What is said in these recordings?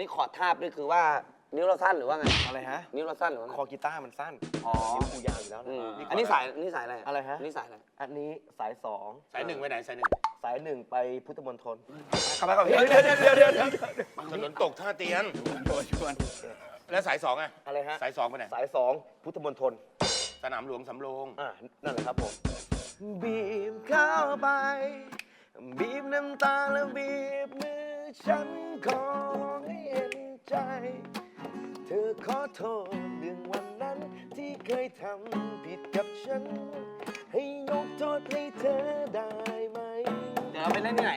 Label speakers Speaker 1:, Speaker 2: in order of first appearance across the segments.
Speaker 1: นี้ขอทาบนี่คือว่านิ้วเราสั้นหรือว่าไง
Speaker 2: อะไรฮะ
Speaker 1: นิ้วเราสั้นหรือว่าไง
Speaker 2: คอกีตาร์มันสั้น
Speaker 1: อ๋อ
Speaker 2: นิ้วกูยาวอยู่แล้ว
Speaker 1: อื
Speaker 2: นะ
Speaker 1: มอันนี้สายอันนี้สายอะไร
Speaker 2: อะไรฮะ
Speaker 1: อันนี้สายอะไร
Speaker 2: อันนี้สายสอง
Speaker 3: สายหนึ่งไปไหนสายหนึ่ง
Speaker 2: สายหนึ่งไปพุทธมณฑลกลับมาก่อนพี่เดี๋ยวเดี๋ยวเดี๋ยวเดี๋ยวเดี๋ยว
Speaker 3: ถนนตกท่าเตียนแล้วสายสองอะ
Speaker 2: อะไรฮะ
Speaker 3: สายสองไปไหน
Speaker 2: สายสองพุทธมณฑล
Speaker 3: สนามหลวงสำโรง
Speaker 2: อ่านั่นแหละครับผมบีบเข้าไป บีบน้ำตาแล้วบีบมือฉันขอ โทษเรื่องวันนั้นที่เคยทำผิดกับฉัน ให้ยกโทษให้เธอได้ไหม
Speaker 1: เดี๋ยวเราไปเล่นที่ไหน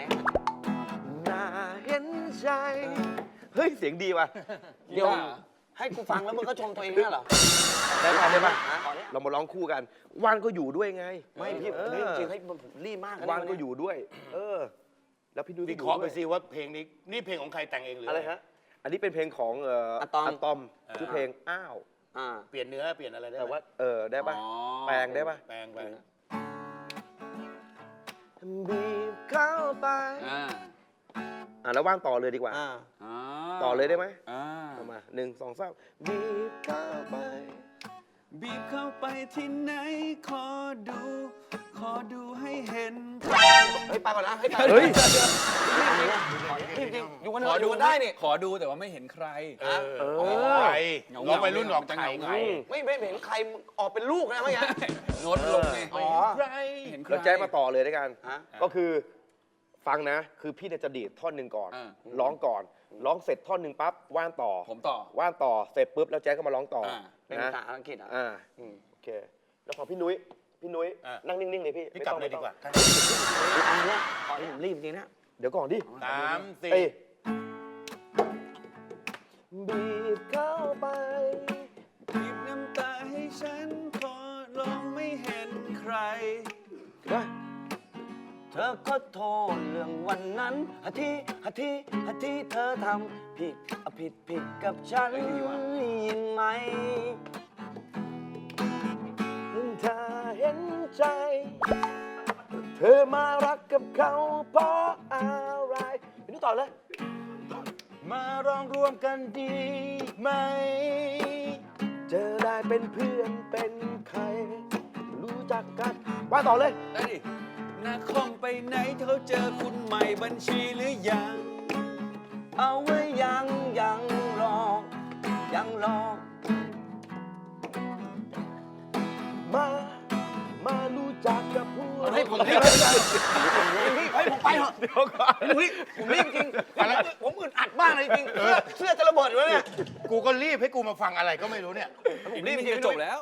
Speaker 2: น่าเห็นใจ เฮ้ย เสียงดีว่ะ
Speaker 1: เดี๋ยว ให้กูฟังแล้วมึงก็ชมตัวเองเนี่ยเหรอ
Speaker 2: ได้ป่ะได้ป่ะ
Speaker 1: ฮะขอเนี่ย
Speaker 2: เรามาร้องคู่กัน ว่านก็อยู่ด้วยไง
Speaker 1: ไม่พี่
Speaker 2: เออ
Speaker 1: นี่จริงๆให้ผมรีบมากะ
Speaker 2: ว่าน
Speaker 1: เย
Speaker 2: ก็อยู่ด้วย เออ แล้วพี่นุ้ย
Speaker 3: วิ
Speaker 2: ก็
Speaker 3: เคราะห์
Speaker 2: อ
Speaker 3: ไป
Speaker 2: ยู่ด้วย
Speaker 3: สิว่าเพลงนี้ นี่เพลงของใครแต่งเองหรือ
Speaker 2: อะไรฮะ อันนี้เป็นเพลงของเอ่อ
Speaker 1: อะตอม
Speaker 2: อะตอมชื่อเพลงอ้าว
Speaker 1: อ่า
Speaker 3: เปลี่ยนเนื้อเปลี่ยนอะไรได้ไหม
Speaker 2: แต่ว่าเออได้ป่ะ
Speaker 1: อ๋อ
Speaker 2: แปลงได้ป่ะ
Speaker 3: แปลงไป
Speaker 2: บีบเข้าไป
Speaker 4: อ่า
Speaker 2: อะแล้วว่างต่อเลยดีกว่า
Speaker 1: อ่า
Speaker 4: อ่า
Speaker 2: ต่อเลยได้ไหม
Speaker 4: อ่า
Speaker 2: เอามาหนึ่งสองสามบีบเข้าไป
Speaker 4: บีบเข้าไปที่ไหน ขอดู ขอดูให้เห็น
Speaker 1: เฮ้ยไปก่อนนะเฮ้ยไป
Speaker 2: เฮ้ย
Speaker 1: รีบจริง อยู่กันเถอะอยู่กันได้นี่
Speaker 4: ขอดูแต่ว่าไม่เห็นใคร
Speaker 3: เออ
Speaker 2: เออ
Speaker 3: ออกใคร
Speaker 4: เหงาๆ
Speaker 3: ร้องไปรุ่นออก
Speaker 4: จะ
Speaker 3: ใคร
Speaker 4: เหงาๆ
Speaker 3: ไง
Speaker 1: ไม่ไม่เห็นใครออกเป็นลูกนะเมื่อกี้
Speaker 4: โน้ตลงไง
Speaker 1: อ๋อ
Speaker 4: ใครเห็นใคร
Speaker 2: แล้วแจ๊คมาต่อเลยด้วยกัน
Speaker 1: ฮะ
Speaker 2: ก็คือฟังนะ คือพี่เนี่ยจะดีดท่อนหนึ่งก่อน
Speaker 4: อ่า
Speaker 2: ร้องก่อน ร้องเสร็จท่อนหนึ่งปั๊บว่านต่อ
Speaker 4: ผมต่อ
Speaker 2: ว่านต่อเสร็จปุ๊บแล้วแจ๊คก็มาร้องต่อ
Speaker 4: อ่า
Speaker 1: เป็น
Speaker 2: นะ
Speaker 1: ภาษาอังกฤษอะ
Speaker 2: อ่า
Speaker 1: อืม
Speaker 2: โอเค แล้วพอพี่นุ้ยพี่นุ้ย
Speaker 3: อะ
Speaker 2: นั่งนิ่งๆเลยพี่
Speaker 3: พี่
Speaker 2: ไม่
Speaker 3: กลับ
Speaker 2: ต้อง
Speaker 3: เลยดี
Speaker 2: ไม่ต้อง
Speaker 3: กว่า
Speaker 1: อันเนี้ยตอนนี้ผมรีบจริงนะ
Speaker 2: เดี๋ยวก่อนดิ
Speaker 3: สามสี่
Speaker 2: เอ้ย บีบเข้าไป
Speaker 4: บีบน้ำตาให้ฉันขอลองไม่เห็นใคร
Speaker 1: เธอขอโทษเรื่องวันนั้นฮะที่ฮะที่ฮะทีเธอทำผิดอะผิดผิดกับฉัน
Speaker 4: เฮ้ยดีว่ะ
Speaker 1: ยินไหม
Speaker 2: ถ้าเห็นใจ เธอมารักกับเขาเพราะอะไรพี่นุ้ยต่อเลย
Speaker 3: มาร้องรวมกันดีไหม
Speaker 2: จะได้เป็นเพื่อนเป็นใคร รู้จักกันว่าต่อเลย
Speaker 4: ได้ดินาคอมไปไหนเขาเจอคุณใหม่บัญชีหรือยัง
Speaker 1: เอาไว้ยังยังรอยังรอ
Speaker 2: มา มารู้จักกับผู้
Speaker 1: เฮ้ยผมรีบเลยพี่เฮ้ยผมไปเถอะ
Speaker 2: เดี๋ยวก่อน
Speaker 1: พี่ผมรีบจริงผม อึดอัดมากเลยจริงเสื้อจะระเบิดอยู่แล้วเนี่ย
Speaker 3: กูก็รีบให้กูมาฟังอะไรก็ไม่รู้เนี่ย
Speaker 4: รีบจริงจบแล้ว